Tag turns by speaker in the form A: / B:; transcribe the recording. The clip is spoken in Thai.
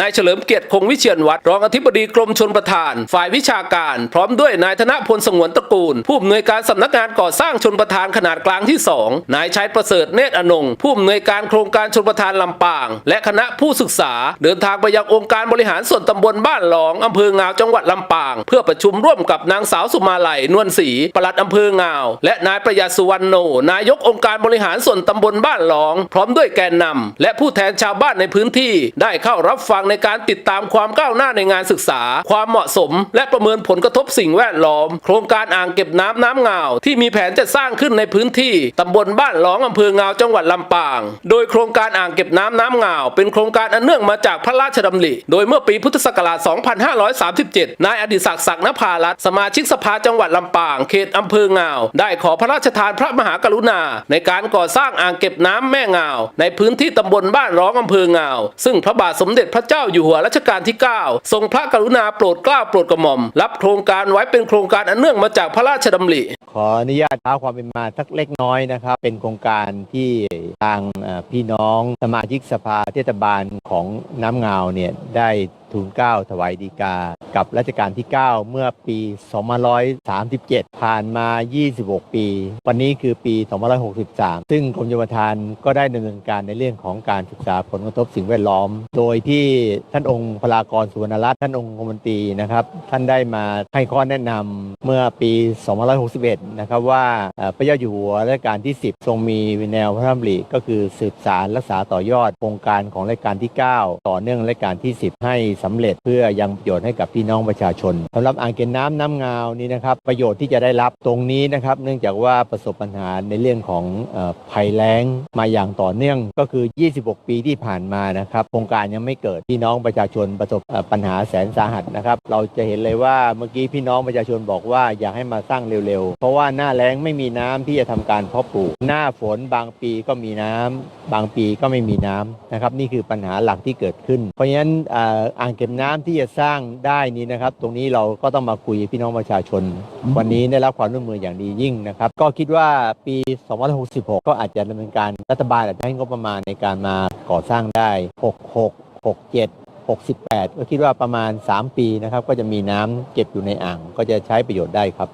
A: นายเฉลิมเกียรติคงวิเชียนวัตรรองอธิบดีกรมชลประทาน ฝ่ายวิชาการ พร้อมด้วยนายธนพลสงวนตระกูล ผู้อำนวยการสำนักงานก่อสร้างชนประทานขนาดกลางที่ 2 นายชัยประเสริฐเนตรอนงค์ผู้อำนวยการโครงการชนประทานลำปาง และคณะผู้ศึกษา เดินทางไปยังองค์การบริหารส่วนตำบลบ้านหลองอำเภองาวจังหวัดลำปาง เพื่อประชุมร่วมกับนางสาวสุมาลัยนวลศรีปลัดอำเภองาว และนายประหยัดสุวรรณโนนายกองค์การบริหารส่วนตำบลบ้านหลอง พร้อมด้วยแกนนำและผู้แทนชาวบ้านในพื้นที่ได้เข้ารับฟังในการติดตามความก้าวหน้าในงานศึกษา ความเหมาะสม และประเมินผลกระทบสิ่งแวดล้อม โครงการอ่างเก็บน้ำน้ำงาว ที่มีแผนจะสร้างขึ้นในพื้นที่ตำบลบ้านหลองอำเภองาวจังหวัดลำปาง โดยโครงการอ่างเก็บน้ำน้ำงาว เป็นโครงการอันเนื่องมาจากพระราชดำริ โดยเมื่อปีพุทธศักราช 2537 นายอดิศักดิ์ศักดิ์นภารัตสมาชิกสภาจังหวัดลำปาง เขตอำเภองาว ได้ขอพระราชทานพระมหากรุณา ในการก่อสร้างอ่างเก็บน้ำแม่งาว ในพื้นที่ตำบลบ้านร้องอำเภองาว ซึ่งพระบาทสมเด็จพระเจ้า้าอยู่หัวรัชกาลที่ 9 ทรงพระกรุณาโปรดเกล้าโปรดกระหม่อม รับโครงการไว้เป็นโครงการอันเนื่องมาจากพระราชดำริ
B: ขออนุญาตเท้าความเป็นมาสักเล็กน้อยนะครับ เป็นโครงการที่ทางพี่น้องสมาชิกสภาเทศบาลของน้ำเงาเนี่ยได้ทูลเกล้าถวายดีกา กับรัชกาลที่ 9 เมื่อปี2537 ผ่านมา 26 ปี วันนี้คือปี 2563 ซึ่งกรมชลประทานก็ได้ดำเนินการในเรื่องของการศึกษาผลกระทบสิ่งแวดล้อม โดยที่ท่านองค์พลากรสุวรรณรัตน์ท่านองค์คมนตรีนะครับท่านได้มาให้ข้อแนะนำเมื่อปี 2561 นะครับว่าพระเจ้าอยู่หัวรัชกาลที่ 10 ทรงมีแนวพระราชดำริก็คือสืบสารรักษาต่อยอดโครงการของรัชกาลที่ 9 ต่อเนื่องรัชกาลที่ 10 ให้สำเร็จเพื่อยังประโยชน์ให้กับพี่น้องประชาชนสำหรับอ่างเก็บน้ำน้ำงาวนี่นะครับประโยชน์ที่จะได้รับตรงนี้นะครับเนื่องจากว่าประสบปัญหาในเรื่องของออภัยแล้งมาอย่างต่อเนื่องก็คือ 26 ปีที่ผ่านมานะครับโครงการยังไม่เกิดพี่น้องประชาชนประสบปัญหาแสนสาหัสนะครับเราจะเห็นเลยว่าเมื่อกี้พี่น้องประชาชนบอกว่าอยากให้มาสร้างเร็วๆ เพราะว่าหน้าแล้งไม่มีน้ำที่จะทำการเพาะปลูก หน้าฝนบางปีก็มีน้ำบางปีก็ไม่มีน้ำนะครับนี่คือปัญหาหลักที่เกิดขึ้น เพราะฉะนั้นอ่ออ่างเก็บน้ำที่จะสร้างได้นี้นะครับ ตรงนี้เราก็ต้องมาคุยกับพี่น้องประชาชน วันนี้ได้รับความร่วมมืออย่างดียิ่งนะครับ ก็คิดว่าปี2566 ก็อาจจะดำเนินการรัฐบาลอาจจะให้งบประมาณในการมาก่อสร้างได้ 66 67 68 ก็คิดว่าประมาณ 3 ปีนะครับ ก็จะมีน้ำเก็บอยู่ในอ่าง ก็จะใช้ประโยชน์ได้ครับ